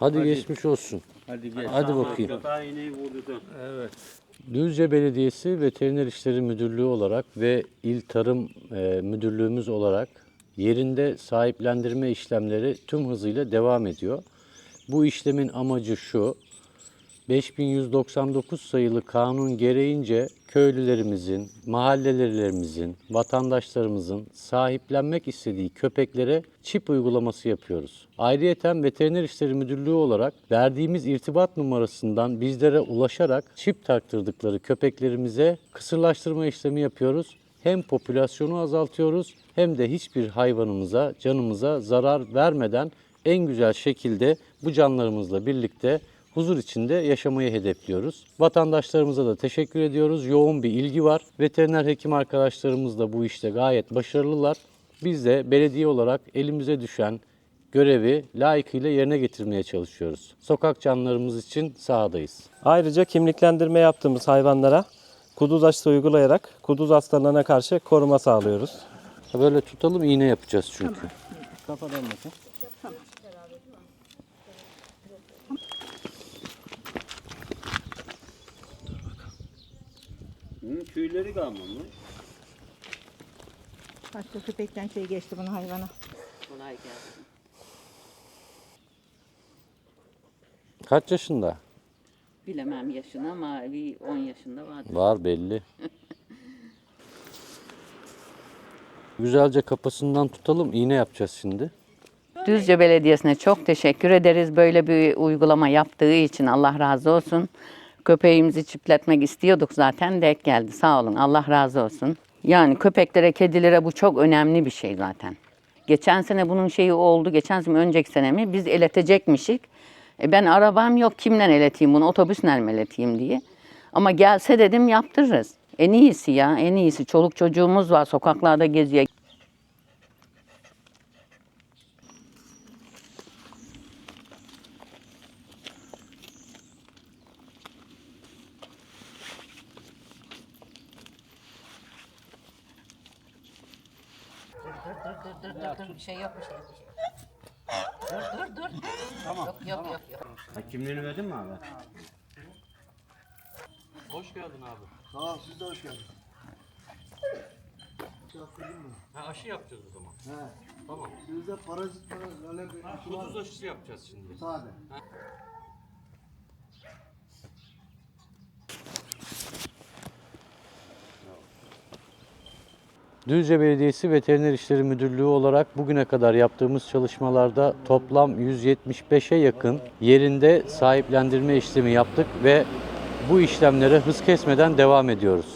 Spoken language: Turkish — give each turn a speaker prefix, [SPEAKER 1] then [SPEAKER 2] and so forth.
[SPEAKER 1] Hadi, geçmiş olsun.
[SPEAKER 2] Hadi gel.
[SPEAKER 1] Hadi bakayım.
[SPEAKER 2] Evet.
[SPEAKER 1] Düzce Belediyesi Veteriner İşleri Müdürlüğü olarak ve İl Tarım e, Müdürlüğümüz olarak yerinde sahiplendirme işlemleri tüm hızıyla devam ediyor. Bu işlemin amacı şu. 5199 sayılı kanun gereğince köylülerimizin, mahallelerimizin, vatandaşlarımızın sahiplenmek istediği köpeklere çip uygulaması yapıyoruz. Ayrıyeten Veteriner İşleri Müdürlüğü olarak verdiğimiz irtibat numarasından bizlere ulaşarak çip taktırdıkları köpeklerimize kısırlaştırma işlemi yapıyoruz. Hem popülasyonu azaltıyoruz hem de hiçbir hayvanımıza, canımıza zarar vermeden en güzel şekilde bu canlarımızla birlikte huzur içinde yaşamayı hedefliyoruz. Vatandaşlarımıza da teşekkür ediyoruz. Yoğun bir ilgi var. Veteriner hekim arkadaşlarımız da bu işte gayet başarılılar. Biz de belediye olarak elimize düşen görevi layıkıyla yerine getirmeye çalışıyoruz. Sokak canlarımız için sahadayız.
[SPEAKER 3] Ayrıca kimliklendirme yaptığımız hayvanlara kuduz aşısı uygulayarak kuduz hastalığına karşı koruma sağlıyoruz.
[SPEAKER 1] Böyle tutalım iğne yapacağız çünkü.
[SPEAKER 3] Kafadan bakın.
[SPEAKER 2] Tüyleri kalmamış.
[SPEAKER 4] Başka köpekten şey geçti bunun hayvana.
[SPEAKER 5] Kolay gelsin.
[SPEAKER 1] Kaç yaşında?
[SPEAKER 5] Bilemem yaşını ama bir 10 yaşında vardır.
[SPEAKER 1] Var belli. Güzelce kafasından tutalım. iğne yapacağız şimdi.
[SPEAKER 5] Düzce Belediyesi'ne çok teşekkür ederiz böyle bir uygulama yaptığı için Allah razı olsun. Köpeğimizi çipletmek istiyorduk zaten denk geldi sağ olun Allah razı olsun. Yani köpeklere, kedilere bu çok önemli bir şey zaten. Geçen sene bunun şeyi oldu, geçen sene önceki sene mi biz eletecekmişik. E ben arabam yok kimle eleteyim bunu otobüsle mi eleteyim diye. Ama gelse dedim yaptırırız. En iyisi ya en iyisi çoluk çocuğumuz var sokaklarda geziyor. Bir şey yok bir şey. Dur dur dur. Tamam. Yok yok yok. yok.
[SPEAKER 2] Ha, kimliğini verdin mi abi?
[SPEAKER 1] Hoş geldin abi.
[SPEAKER 6] Sağ ol, siz de hoş geldiniz.
[SPEAKER 1] Ha, aşı yapacağız o zaman.
[SPEAKER 6] He.
[SPEAKER 1] Tamam.
[SPEAKER 6] Bizde parazit var, öyle bir aşı var.
[SPEAKER 1] Kuduz aşısı yapacağız şimdi.
[SPEAKER 6] Sade.
[SPEAKER 1] Düzce Belediyesi Veteriner İşleri Müdürlüğü olarak bugüne kadar yaptığımız çalışmalarda toplam 175'e yakın yerinde sahiplendirme işlemi yaptık ve bu işlemlere hız kesmeden devam ediyoruz.